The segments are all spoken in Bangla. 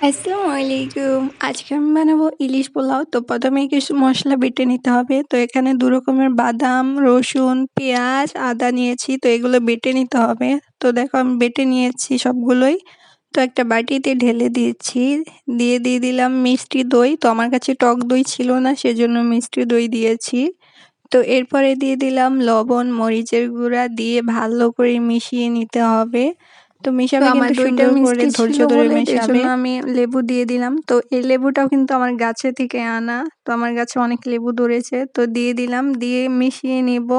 আসসালামু আলাইকুম। আজকে আমি বানাবো ইলিশ পোলাও। তো ১ম এ কিছু মশলা বেটে নিতে হবে। তো এখানে ২ রকমের বাদাম, রসুন, পেঁয়াজ, আদা নিয়েছি। তো এগুলো বেটে নিতে হবে। তো দেখো আমি বেটে নিয়েছি সবগুলোই। তো একটা বাটিতে ঢেলে দিয়েছি। দিয়ে দিয়ে দিলাম মিষ্টি দই। তো আমার কাছে টক দই ছিল না সেজন্য মিষ্টি দই দিয়েছি। তো এরপরে দিয়ে দিলাম লবণ, মরিচের গুঁড়া দিয়ে ভালো করে মিশিয়ে নিতে হবে। তো মেশাবে আমার কিন্তু সুন্দর করে মিষ্টি ধৈর্য ধরে মেশাবে। আমি লেবু দিয়ে দিলাম। তো এই লেবুটাও কিন্তু আমার গাছে থেকে আনা। তো আমার গাছে অনেক লেবু ধরেছে। তো দিয়ে দিলাম, দিয়ে মিশিয়ে নিব।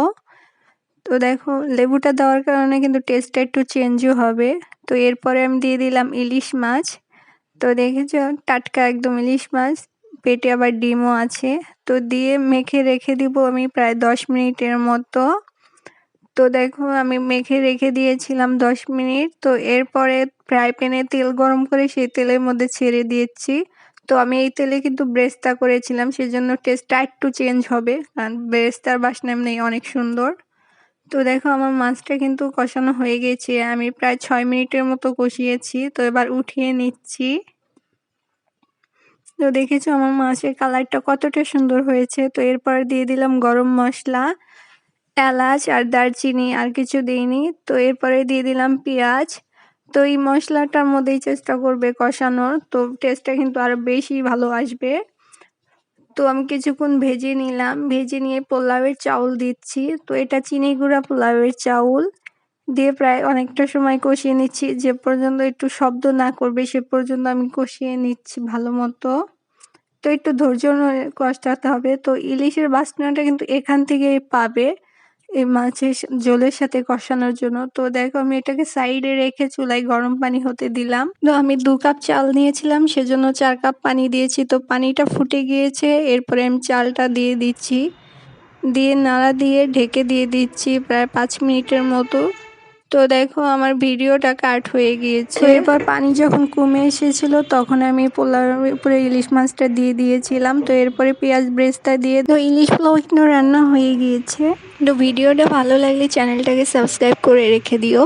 তো দেখো লেবুটা দেওয়ার কারণে কিন্তু টেস্টটা একটু চেঞ্জও হবে। তো এরপরে আমি দিয়ে দিলাম ইলিশ মাছ। তো দেখেছ টাটকা একদম ইলিশ মাছ। পেটে আবার ডিমও আছে। তো দিয়ে মেখে রেখে দিব আমি প্রায় ১০ মিনিটের মতো। তো দেখো আমি মেখে রেখে দিয়েছিলাম ১০ মিনিট। তো এরপরে ফ্রাই প্যানে তেল গরম করে সেই তেলের মধ্যে ছেড়ে দিয়েছি। তো আমি এই তেলে কিন্তু ব্রেস্তা করেছিলাম সেজন্য টেস্টটা একটু চেঞ্জ হবে। কারণ ব্রেস্তার বাসনা এমনি অনেক সুন্দর। তো দেখো আমার মাছটা কিন্তু কষানো হয়ে গেছে। আমি প্রায় ছয় মিনিটের মতো কষিয়েছি। তো এবার উঠিয়ে নিচ্ছি। তো দেখেছ আমার মাছের কালারটা কতটা সুন্দর হয়েছে। তো এরপর দিয়ে দিলাম গরম মশলা, এলাচ আর দারচিনি আর কিছু দিইনি। তো এরপরে দিয়ে দিলাম পেঁয়াজ। তো এই মশলাটার মধ্যেই চেষ্টা করবে কষানোর। তো টেস্টটা কিন্তু আরও বেশি ভালো আসবে। তো আমি কিছুক্ষণ ভেজে নিলাম। ভেজে নিয়ে পোলাওয়ের চাউল দিচ্ছি। তো এটা চিনি গুঁড়া পোলাওয়ের চাউল। দিয়ে প্রায় অনেকটা সময় কষিয়ে নিচ্ছি। যে পর্যন্ত একটু শব্দ না করবে সে পর্যন্ত আমি কষিয়ে নিচ্ছি ভালো মতো। তো একটু ধৈর্য কষাতে হবে। তো ইলিশের বাসনাটা কিন্তু এখান থেকেই পাবে। এই মাছের ঝোলের সাথে কষানোর জন্য। তো দেখো আমি এটাকে সাইডে রেখে চুলায় গরম পানি হতে দিলাম। তো আমি দু কাপ চাল নিয়েছিলাম, সেজন্য চার কাপ পানি দিয়েছি। তো পানিটা ফুটে গিয়েছে। এরপরে আমি চালটা দিয়ে দিচ্ছি। দিয়ে নাড়া দিয়ে ঢেকে দিয়ে দিচ্ছি প্রায় পাঁচ মিনিটের মতো। তো দেখো আমার ভিডিওটা কাট হয়ে গিয়েছে। এরপর পানি যখন কমে এসেছিল তখন আমি পোলার উপরে ইলিশ মাছটা দিয়ে দিয়েছিলাম। তো এরপরে পেঁয়াজ ব্রেস্তা দিয়ে তো ইলিশ পোলাও কিন্তু রান্না হয়ে গিয়েছে। তো ভিডিওটা ভালো লাগলে চ্যানেলটাকে সাবস্ক্রাইব করে রেখে দিও।